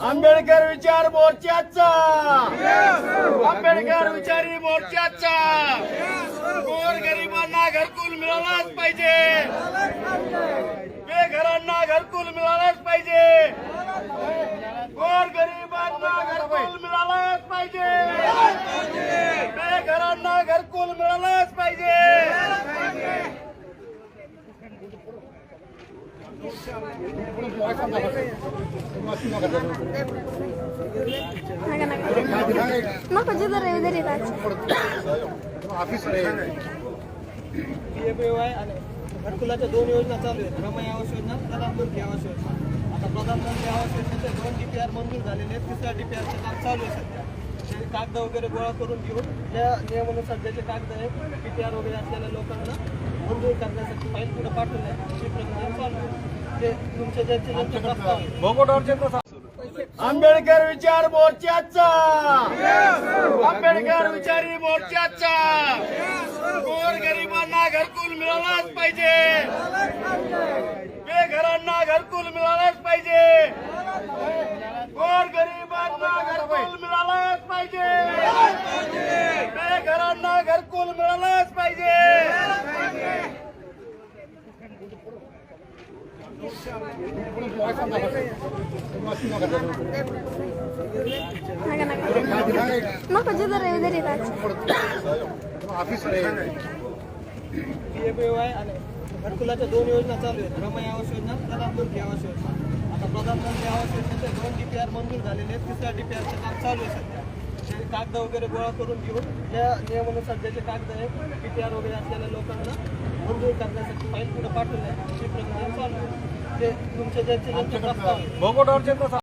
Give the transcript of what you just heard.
आंबेडकर विचार मोर्चाचा. आंबेडकर विचारी मोर्चाचा. गोर गरिबांना घरकुल मिळालाच पाहिजे. बेघरांना घरकुल मिळालाच पाहिजे. गोर गरिबांना घरकुल मिळालाच पाहिजे. बेघरांना घरकुल मिळालाच पाहिजे. नका नका नको जिधर आहे. उधर आणि घरकुलाच्या दोन योजना चालू आहेत रमय आवास योजना प्रधानमंत्री आवास योजना आता प्रधानमंत्री आवास योजनेचे दोन डीपीआर मंजूर झालेले आहेत तिसऱ्या डीपीआरचे काम चालू आहे. सध्या ते कागद वगैरे गोळा करून घेऊन ज्या नियमानुसार ज्याचे कागद आहेत डीपीआर वगैरे असलेल्या लोकांना मंजूर करण्यासाठी फाईल पुढे पाठवले. ही प्रक्रिया चालू आहे. आंबेडकर विचार मोर्चाचा. आंबेडकर विचारी मोर्चाचा. गोर गरिबांना घरकुल मिळालाच पाहिजे. बेघरांना घरकुल मिळालाच पाहिजे. गोर गरिबांना घरकुल मिळालाच पाहिजे. बेघरांना घरकुल मिळालाच पाहिजे. नको जिधर आहे उधर पीएमएवाय आणि घरकुलाच्या दोन योजना चालू आहेत रमय आवास योजना प्रधानमंत्री आवास योजना आता प्रधानमंत्री आवास योजनेचे दोन डीपीआर मंजूर झालेले आहेत तिसऱ्या डीपीआरचं काम चालू आहे सध्या ते कागद वगैरे गोळा करून घेऊन त्या नियमानुसार ज्याचे कागद आहेत डीपीआर वगैरे असलेल्या लोकांना मंजूर करण्यासाठी फाईल पुढे पाठवले ही प्रक्रिया ते तुमचे ज्यांचे ज्यांचे प्रस्ताव आहेत,